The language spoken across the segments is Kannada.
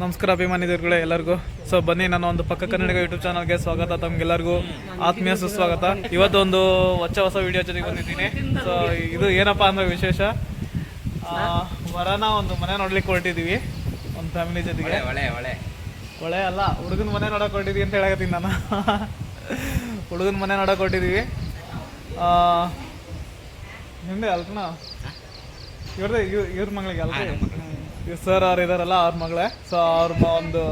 ನಮಸ್ಕಾರ ಅಭಿಮಾನಿದರುಗಳೇ ಎಲ್ಲರಿಗೂ. ಸೊ ಬನ್ನಿ ನನ್ನ ಒಂದು ಪಕ್ಕ ಕನ್ನಡಿಗ ಯೂಟ್ಯೂಬ್ ಚಾನಲ್ಗೆ ಸ್ವಾಗತ. ತಮ್ಗೆಲ್ಲರಿಗೂ ಆತ್ಮೀಯ ಸುಸ್ವಾಗತ. ಇವತ್ತೊಂದು ಹೊಚ್ಚ ಹೊಸ ಹೊಸ ವಿಡಿಯೋ ಜೊತೆಗೆ ಬಂದಿದ್ದೀನಿ. ಸೊ ಇದು ಏನಪ್ಪ ಅಂದ್ರೆ ವಿಶೇಷ? ವರನ ಒಂದು ಮನೆ ನೋಡ್ಲಿಕ್ಕೆ ಹೊರಟಿದ್ದೀವಿ ಒಂದು ಫ್ಯಾಮಿಲಿ ಜೊತೆಗೆ. ಒಳ್ಳೆ ಅಲ್ಲ ಹುಡುಗನ ಮನೆ ನೋಡಕ್ ಹೊರಟಿದ್ದೀವಿ ಅಂತ ಹೇಳಕತ್ತೀನಿ ನಾನು. ಹುಡುಗನ ಮನೆ ನೋಡಕ್ ಹೊರಟಿದ್ದೀವಿ ಹಿಂದೆ ಅಲ್ಕಣ ಇವ್ರದೇ ಇವ್ರ ಮಗಳಿಗೆ ಅಲ್ರಿ? ಇವ್ರು ಸರ್ ಅವ್ರು ಇದಾರಲ್ಲ ಅವ್ರ ಮಗಳೇ. ಸೊ ಅವ್ರ ಒಂದು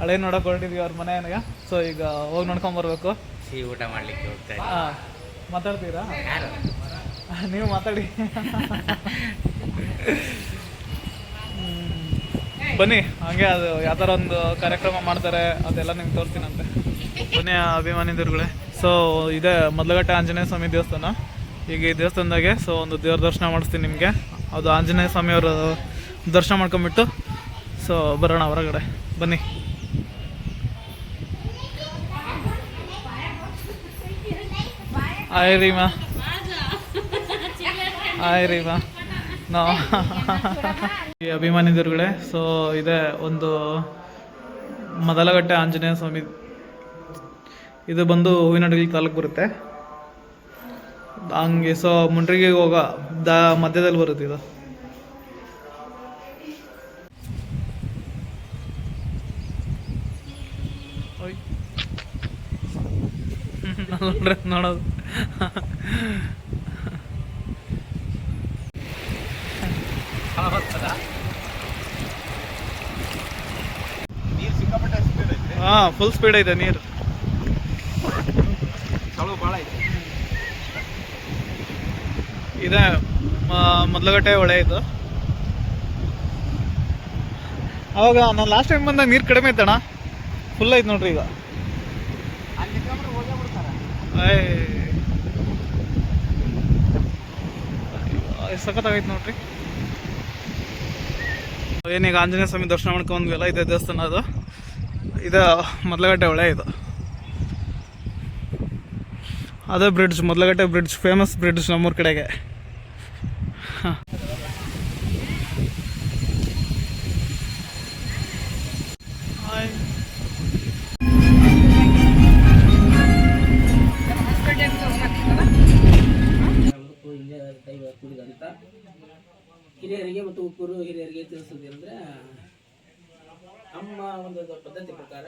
ಹಳೆ ನೋಡಕ್ ಹೊರಟಿದ್ವಿ ಅವ್ರ ಮನೆಯಾಗ ಸೊ ಈಗ ಹೋಗಿ ನೋಡ್ಕೊಂಡ್ ಬರ್ಬೇಕು. ಸಿಹಿ ಊಟ ಮಾಡ್ಲಿಕ್ಕೆ ಹೋಗ್ತಾ ಮಾತಾಡ್ತೀರಾ? ಯಾರು? ನೀವು ಮಾತಾಡಿ. ಹ್ಮ್. ಬನ್ನಿ ಹಂಗೆ ಅದು ಯಾವ ಥರ ಒಂದು ಕಾರ್ಯಕ್ರಮ ಮಾಡ್ತಾರೆ ಅದೆಲ್ಲ ನಿಮ್ಗೆ ತೋರ್ತೀನಂತೆ ಬನ್ನಿ ಅಭಿಮಾನಿದರುಗಳೇ ಸೊ ಇದೆ ಮೊದಲಗಟ್ಟೆ ಆಂಜನೇಯ ಸ್ವಾಮಿ ದೇವಸ್ಥಾನ. ಈಗ ಈ ದೇವಸ್ಥಾನದಾಗೆ ಸೊ ಒಂದು ದೇವ್ರ ದರ್ಶನ ಮಾಡಿಸ್ತೀನಿ ನಿಮಗೆ. ಅದು ಆಂಜನೇಯ ಸ್ವಾಮಿಯವರು ದರ್ಶನ ಮಾಡ್ಕೊಂಬಿಟ್ಟು. ಸೊ ಬರೋಣ ಹೊರಗಡೆ. ಬನ್ನಿ. ಆಯ್ ರೀಮಾ ಹಾಯ್ ರೀಮಾ ನಾವು ಈ ಅಭಿಮಾನಿದರುಗಳೇ ಸೊ ಇದೆ ಒಂದು ಮೊದಲಗಟ್ಟೆ ಆಂಜನೇಯ ಸ್ವಾಮಿ. ಇದು ಬಂದು ಹೂವಿನಡಗಿ ತಾಲೂಕು ಬರುತ್ತೆ. ಹಂಗೆ ಸೊ ಮುಂಡ್ರಿಗೆ ಹೋಗೋ, ದ ಮಧ್ಯದಲ್ಲಿ ಬರುತ್ತೆ ಇದು. ನೋಡ್ರಿ ನೋಡೋದು. ಹಾ ಫುಲ್ ಸ್ಪೀಡ್ ಐತೆ ನೀರು. ಚಲೋ ಭಾಳ ಐತೆ. ಇದೆ ಮೊದಲಗಟ್ಟೆ ಹೊಳೆ ಇದು. ಅವಾಗ ನಾನು ಲಾಸ್ಟ್ ಟೈಮ್ ಬಂದಾಗ ನೀರು ಕಡಿಮೆ ಐತಣ್ಣ ಫುಲ್ ಐತೆ ನೋಡ್ರಿ ಈಗ. ಸಖತ್ತಾಗೈತೆ ನೋಡ್ರಿ. ಏನೀಗ ಆಂಜನೇಯ ಸ್ವಾಮಿ ದರ್ಶನ ಮಾಡ್ಕೊಂಡ್ವಲ್ಲ ಇದೆ ದೇವಸ್ಥಾನ ಅದು. ಇದು ಮೊದಲಗಟ್ಟೆ ಹೊಳೆ ಇದು. ಅದೇ bridge Modalagatte bridge famous bridge ನಮ್ಮೂರ ಕಡೆಗೆ. ಹಾಂ ಹಾಯ್. ಹಿರಿಯರಿಗೆ ಮತ್ತು ಉಕ್ಕೂರು ಹಿರಿಯರಿಗೆ ತಿಳಿಸೋದೇನೆಂದ್ರೆ ನಮ್ಮ ಒಂದು ಪದ್ಧತಿ ಪ್ರಕಾರ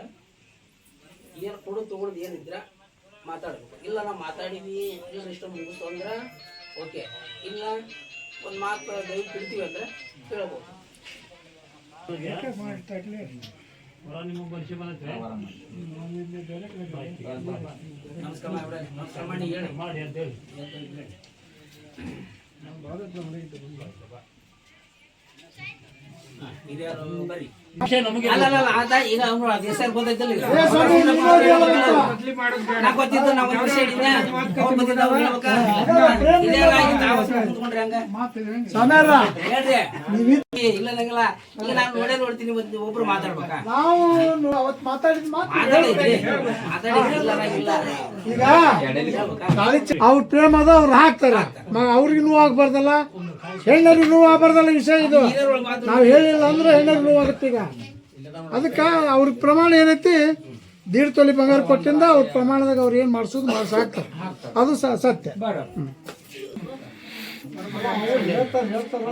ಏನು ಕೊಡು ತಗೊಳ್ಳೋದು ಏನಿದ್ರ ಮಾತಾಡಬೇಕು. ಇಲ್ಲ ನಾವು ಮಾತಾಡಿದ್ವಿ ಇಲ್ಲ ಇಷ್ಟ ಮುಗಿಸ್ತು ಅಂದ್ರೆ ಓಕೆ. ಇಲ್ಲ ಒಂದು ಮಾತು ದಯವಿಟ್ಟು ಬಿಡ್ತೀವಿ ಅಂದ್ರೆ ಹೇಳ್ಬೋದು. ನಮಸ್ಕಾರ ಮಾಡಿ ಹೇಳಿ. ಹಾ, ಹಿರಿಯರು ಬರ್ರಿ ಈಗ ಅವ್ನು ಅದು ಹೆಸರು ಗೊತ್ತೈತಲ್ಲ ಈಗ. ನಾ ಗೊತ್ತಿದ್ದು ನಾ ಒಂದ್ ವಿಷಯ ಹೇಳಿದ್ನೆ. ಅವ್ರು ಬಂದಿದ್ದು ಅವ್ರು ಹೇಳ್ಬೇಕಾ? ತಾವು ಸುಮ್ನೆ ಕೂತ್ಕೊಂಡ್ರೆ ಹಂಗ? ಹೇಳ್ರಿ. ಏ, ಇಲ್ಲ ನಂಗಲ್ಲ. ಈಗ ನಾನು ನೋಡೇ ನೋಡ್ತೀನಿ ಒಬ್ರು ಮಾತಾಡ್ಬೇಕಾ ಈಗ? ಅವ್ರ ಪ್ರೇಮ ಅದ ಅವ್ರು ಹಾಕ್ತಾರೆ ಅವ್ರಿಗೂ ಅವ್ರಿಗೆ ನೋವು ಆಗ್ಬಾರ್ದಲ್ಲ ಹೆಣ್ಣರಿಗೆ ನೋವು ಆಗ್ಬಾರ್ದಲ್ಲ ವಿಷಯ ಇದು. ನಾವು ಹೇಳಿಲ್ಲ ಅಂದ್ರೆ ಹೆಣ್ಣರಿಗೆ ನೋವು ಆಗುತ್ತೆ ಈಗ. ಅದಕ್ಕೆ ಅವ್ರ ಪ್ರಮಾಣ ಏನೈತಿ? ದೀಡ್ ತೊಲಿ ಬಂಗಾರ ಕೊಟ್ಟಿಂದ ಅವ್ರ ಪ್ರಮಾಣದಾಗ ಅವ್ರು ಏನು ಮಾಡಿಸೋದು ಮಾಡ್ಸಾಕ್ತ ಅದು ಸತ್ಯ. ಹೇಳ್ತಾರೆ, ಹೇಳ್ತಾರೆ.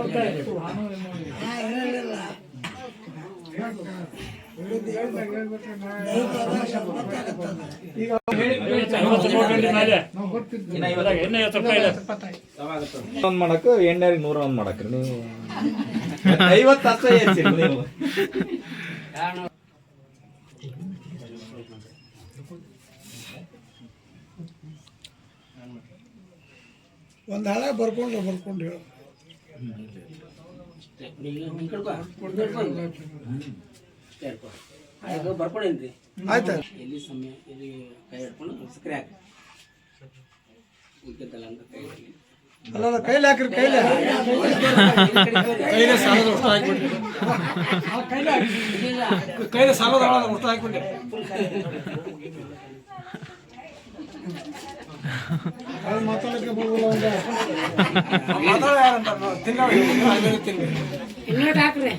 ಒಂದ್ ಮಾಡಕ್ ಎಣ್ಣೆರಿಗೆ ನೂರ ಒಂದ್ ಮಾಡಕ್ರಿ ನೀವು ಐವತ್ತು ಒಂದು ಹಳೆ ಬರ್ಕೊಂಡು ಬರ್ಕೊಂಡು ಹೇಳು. ಅಷ್ಟೇ ಎಲ್ಲಿ ಸಮಯ ಕೈ ಕೈ ಕೈಲಿ ಹಾಕ್ರಿ. ಕೈಲಿ ಕೈಲೇ ಸಾಲದ ಕೈಲಿ ಸಾಲದ ಒಟ್ಟು ಹಾಕ್ಬಿಟ್ಟೆ ಸಕ್ಕರೆ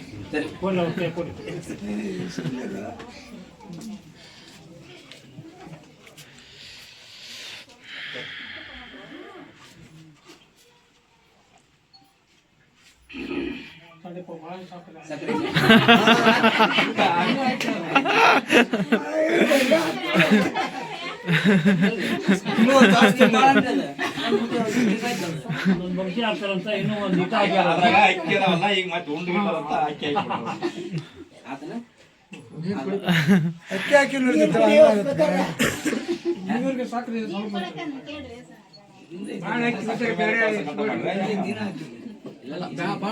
ಅಕ್ಕಿ ಹಾಕಿ ಸಾಕ್ರಿ ಭಾಳ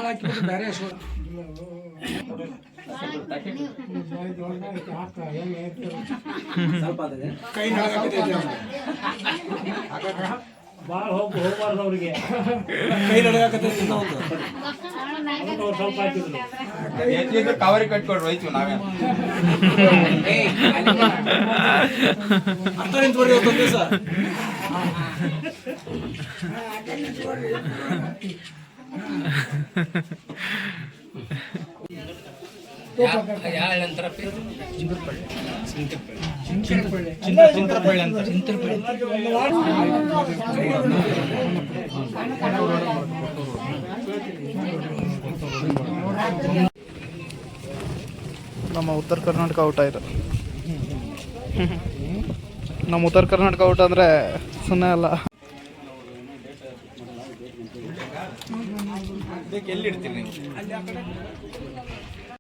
ಹಾಕಿಬಿಟ್ಟು ಬೇರೆ ಸ್ವಲ್ಪ ಆತದೆ ಕೈ ನಡಗತ್ತೈತಿ ಭಾಳ ಹೋಗಿ ಹೋಗ್ಬಾರ್ದು ಅವ್ರಿಗೆ ಕೈ ನಡಗಾಕತ್ತೈತಿ ಒಂದು ಅವ್ರು ಸ್ವಲ್ಪ ಹಾಕಿದ್ರು ಹೆಚ್ಚಿದ್ದು ಕವರಿ ಕಟ್ಕೊಡ್ರು ಹೋಯ್ತು ನಾವೇ ಏಯ್, ಅಲ್ಲಿ ಬಾ. ಅರ್ಥ ನಿಂತ್ಬಿಡಿ ಇವತ್ತೊಂದು ದಿವಸ ನಮ್ಮ ಉತ್ತರ ಕರ್ನಾಟಕ ಊಟ ಇದೆ. ನಮ್ಮ ಉತ್ತರ ಕರ್ನಾಟಕ ಊಟ ಅಂದರೆ ಸುಮ್ಮನೆ ಅಲ್ಲ. ಎಲ್ಲಿ ಇಡ್ತೀರಿ ನೀವು?